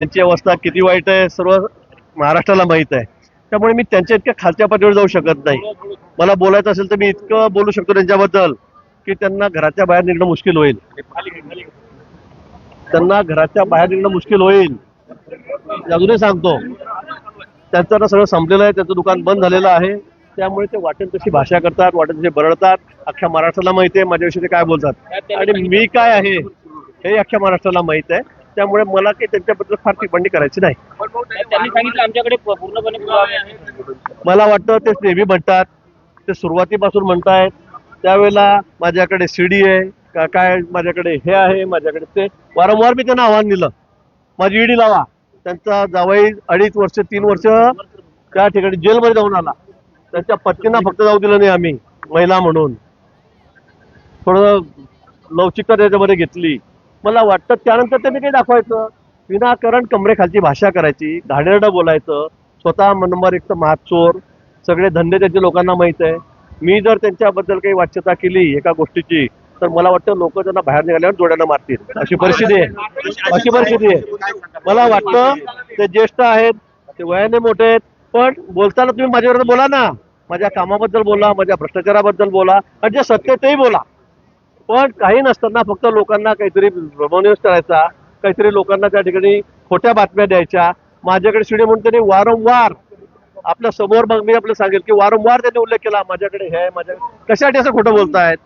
त्यांची अवस्था किती वाईट आहे सर्व महाराष्ट्राला माहीत आहे. त्यामुळे मी त्यांच्या इतक्या खालच्या पातळीवर जाऊ शकत नाही. मला बोलायचं असेल तर मी इतकं बोलू शकतो त्यांच्याबद्दल की त्यांना घराच्या बाहेर निघणं मुश्किल होईल. त्यांना घराच्या बाहेर निघणं मुश्किल होईल. मी अजूनही सांगतो त्यांचं आता सगळं संपलेलं आहे त्यांचं दुकान बंद झालेलं आहे. त्यामुळे ते वाटेल तशी भाषा करतात वाटेल तशी बरळतात अख्ख्या महाराष्ट्राला माहिती आहे माझ्याविषयी ते काय बोलतात. आणि मी काय आहे हे अख्ख्या महाराष्ट्राला माहीत आहे. त्यामुळे मला काही त्यांच्याबद्दल फार टिप्पणी करायची नाही. त्यांनी सांगितलं आमच्याकडे प- पूर्णपणे पुरावे आहेत मला वाटतं ते नेहमी म्हणतात ते सुरुवातीपासून म्हणतायत. त्यावेळेला माझ्याकडे सीडी आहे का काय माझ्याकडे हे आहे माझ्याकडे ते. वारंवार मी त्यांना आव्हान दिलं. माझी ईडी लावा. त्यांचा जावई अडीच वर्ष तीन वर्ष त्या ठिकाणी जेलमध्ये जाऊन आला. त्यांच्या पत्नींना फक्त जाऊ दिलं नाही आम्ही महिला म्हणून. थोडं लवचिकता त्याच्यामध्ये घेतली. मला वाटतं त्यानंतर त्यांनी काही दाखवायचं. विनाकारण कमरेखालची भाषा करायची घाणेरडं बोलायचं स्वतः नंबर एक तर महाचोर सगळे धंदे त्यांच्या लोकांना माहीत आहे. मी जर त्यांच्याबद्दल काही वाच्यता केली एका गोष्टीची तर मला वाटतं लोक त्यांना बाहेर निघाल्यावर जोड्यानं मारतील. अशी परिस्थिती आहे. अशी परिस्थिती आहे. मला वाटतं ते ज्येष्ठ आहेत ते वयाने मोठे आहेत पण बोलताना तुम्ही माझ्याबरोबर बोला ना. माझ्या कामाबद्दल बोला माझ्या भ्रष्टाचाराबद्दल बोला आणि जे सत्य तेही बोला. पण काही नसताना फक्त लोकांना काहीतरी भ्रमनिवेश करायचा काहीतरी लोकांना त्या ठिकाणी खोट्या बातम्या द्यायच्या. माझ्याकडे शिडी म्हणून त्यांनी वारंवार आपल्यासमोर मग मी आपल्याला सांगेल की वारंवार त्यांनी उल्लेख केला माझ्याकडे हे आहे माझ्या कशासाठी असं खोटं बोलतायत?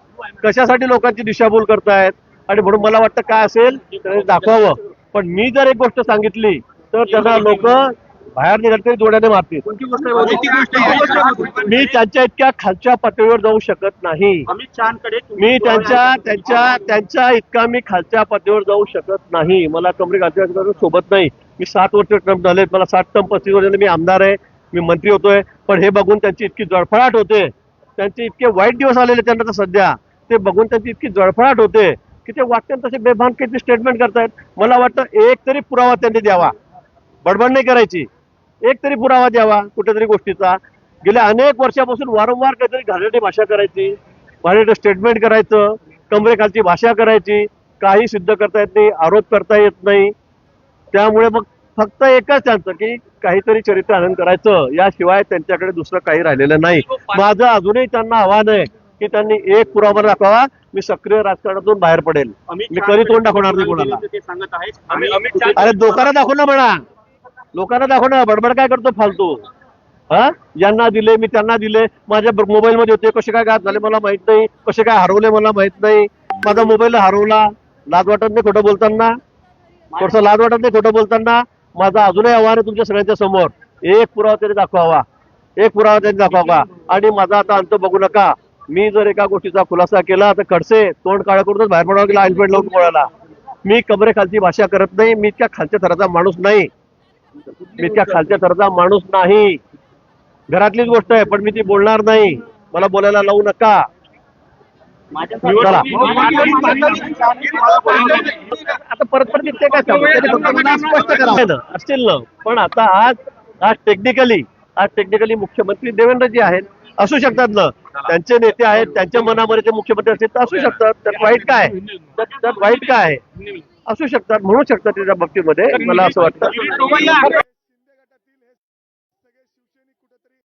कशासाठी लोकांची दिशाभूल करतायत? आणि म्हणून मला वाटतं काय असेल दाखवावं. पण मी जर एक गोष्ट सांगितली तर त्यांना लोक बाहेर निघाल तरी जोड्याने मारतील. मी त्यांच्या इतक्या खालच्या पातळीवर जाऊ शकत नाही. अमित शहाकडे मी त्यांच्या त्यांच्या त्यांच्या इतका मी खालच्या पातळीवर जाऊ शकत नाही. मला कमरे खालच्या सोबत नाही. मी सात वर्ष ट्रम्प झाले मला सात टर्म पस्तीस वर्ष मी आमदार आहे. मी मंत्री होतोय. पण हे बघून त्यांची इतकी जळफळाट होते. त्यांचे इतके वाईट दिवस आलेले त्यांना तर सध्या. ते बघून त्यांची इतकी जळफळाट होते की ते वाटतं तसे बेभान किती स्टेटमेंट करतायत. मला वाटतं एक तरी पुरावा त्यांनी द्यावा. बडबड नाही करायची. एक तरी पुरावा द्यावा कुठेतरी गोष्टीचा. गेल्या अनेक वर्षापासून वारंवार काहीतरी घाणेरडी भाषा करायची घाणेरडं स्टेटमेंट करायचं कमरेखालची भाषा करायची काही सिद्ध करता येत नाही आरोप करता येत नाही. त्यामुळे मग फक्त एकच त्यांचं की काहीतरी चरित्र आनंद करायचं. याशिवाय त्यांच्याकडे दुसरं काही राहिलेलं नाही. माझं अजूनही त्यांना आव्हान आहे की त्यांनी एक पुरावा दाखवा मी सक्रिय राजकारणातून बाहेर पडेल. मी कधी तोंड दाखवणार नाही कोणाला. अरे लोकांना दाखव ना म्हणा. लोकांना दाखव ना बडबड काय करतो फालतू? हा? यांना दिले मी त्यांना दिले माझ्या मोबाईल मध्ये होते कसे काय गायब झाले मला माहीत नाही कसे काय हरवले मला माहीत नाही. माझा मोबाईल हरवला लाज वाटत नाही खोटं बोलताना. थोडस लाज वाटत नाही खोटं बोलताना. माझा अजूनही आव्हान आहे तुमच्या सगळ्यांच्या समोर. एक पुरावा तरी दाखवावा. एक पुरावा तरी दाखवावा. आणि माझा आता अंत बघू नका. मी जर एका गोष्टीचा खुलासा केला तर खडसे तोंड काळ करूनच बाहेर पडावं गेला आईलपेट लावून कोणाला मी कमरेखालची भाषा करत नाही मी इतक्या खालच्या थराचा माणूस नाही. मी इतक्या खालच्या थराचा माणूस नाही. घरातलीच गोष्ट आहे पण मी ती बोलणार नाही. मला बोलायला लावू नका. चला. आता परत परत इतके काय असतील ना. पण आता आज आज टेक्निकली आज टेक्निकली मुख्यमंत्री देवेंद्रजी आहेत. असू शकतात ना. त्यांचे नेते आहेत त्यांच्या मनामध्ये ते मुख्यमंत्री असतील तर असू शकतात. त्यात वाईट काय आहे? त्यात त्यात वाईट काय आहे? असू शकतात म्हणू शकतात त्याच्या बाबतीमध्ये मला असं वाटतं.